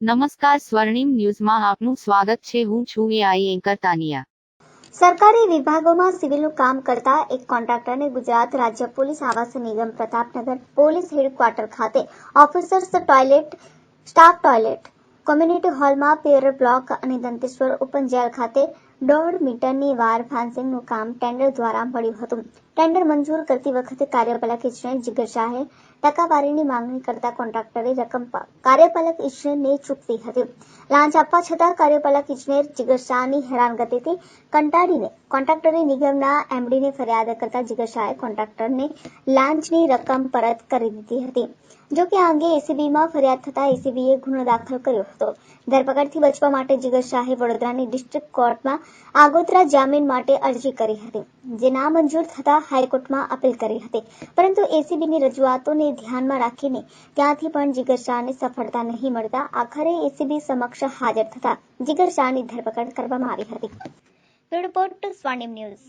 નમસ્કાર સ્વર્ણિમ ન્યૂઝમાં આપનું સ્વાગત છે. હું છું એઆઈ એન્કર તાનિયા. સરકારી વિભાગોમાં સિવિલનું કામ કરતા એક કોન્ટ્રાક્ટરને ગુજરાત રાજ્ય પોલીસ આવાસ નિગમ પ્રતાપનગર પોલીસ હેડક્વાર્ટર ખાતે officers toilet, staff toilet, community હોલમાં પેર બ્લોક અને દંતેશ્વર ઓપન જેલ ખાતે દોઢ મીટરની વાર ફાન્સિંગનું કામ ટેન્ડર દ્વારા મળ્યું હતું. ટેન્ડર મંજૂર કરતી વખતે કાર્યપાલક ઇજનેર જીગર શાહે ટકાવારીની માંગણી કરતા કોન્ટ્રાક્ટરે રકમ કાર્યપાલક ઇજનેરને ચૂકવી હતી. લાંચ આપવા છતાં કાર્યપાલક ઇજનેર જીગર શાહની હેરાનગતિથી કંટાળીને કોન્ટ્રાક્ટરે નિગમના એમડીને ફરિયાદ કરતા જીગર શાહે કોન્ટ્રાક્ટરને લાંચની રકમ પરત કરી દીધી હતી. જો કે આ અંગે એસીબીમાં ફરિયાદ થતા એસીબીએ ગુનો દાખલ કર્યો હતો. ધરપકડથી બચવા માટે જીગર શાહે વડોદરાની ડિસ્ટ્રિક્ટ કોર્ટમાં આગોતરા જામીન માટે અરજી કરી હતી, જે નામંજૂર થતા હાઈકોર્ટમાં અપીલ કરી હતી. પરંતુ એસીબીની રજૂઆતોને ધ્યાનમાં રાખીને ત્યાંથી પણ જીગર શાહને સફળતા નહીં મળતા આખરે એસીબી સમક્ષ હાજર થતા જીગર શાહની ધરપકડ કરવામાં આવી હતી. રિપોર્ટ સ્વાનિમ ન્યૂઝ.